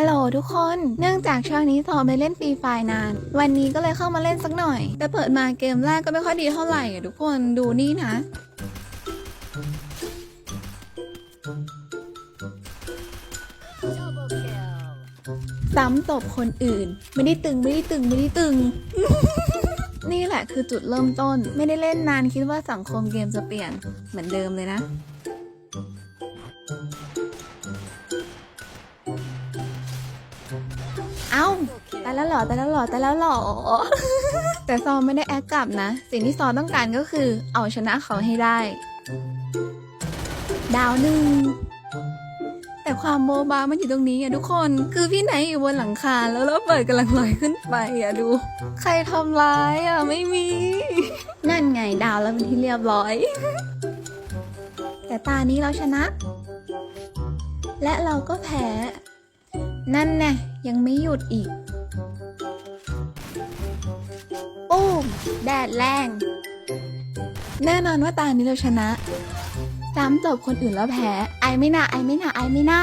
ฮัลโหลทุกคน เนื่องจากช่วงนี้ซอไม่เล่นฟรีไฟนาน วันนี้ก็เลยเข้ามาเล่นสักหน่อย แต่เปิดมาเกมแรกก็ไม่ค่อยดีเท่าไหร่อะทุกคนดูนี่นะ ซ้ำตบคนอื่น ไม่ได้ตึงไม่ได้ตึงไม่ได้ตึง นี่แหละคือจุดเริ่มต้น ไม่ได้เล่นนานคิดว่าสังคมเกมจะเปลี่ยนเหมือนเดิมเลยนะ เอ้าแต่แล้วหรอแต่แล้วหรอแต่แล้วหรอ แต่ซอไม่ได้แอคกลับนะ สิ่งที่ซอต้องการก็คือ เอาชนะเขาให้ได้ ดาวหนึ่งแต่ความโมบามันอยู่ตรงนี้อะทุกคน คือพี่ไหนอยู่บนหลังคาแล้วเราเปิดกำลังลอยขึ้นไปอะดู ใครทำร้ายอะไม่มี นั่นไงดาวแล้วเป็นที่เรียบร้อย แต่ตานี้เราชนะ และเราก็แพ้ นั่นแน่ยังไม่หยุดอีกปุ้มแดดแรง แน่นอนว่าตานี้เราชนะ ซ้ำจบคนอื่นแล้วแพ้ ไอไม่น่าไอไม่น่าไอไม่น่า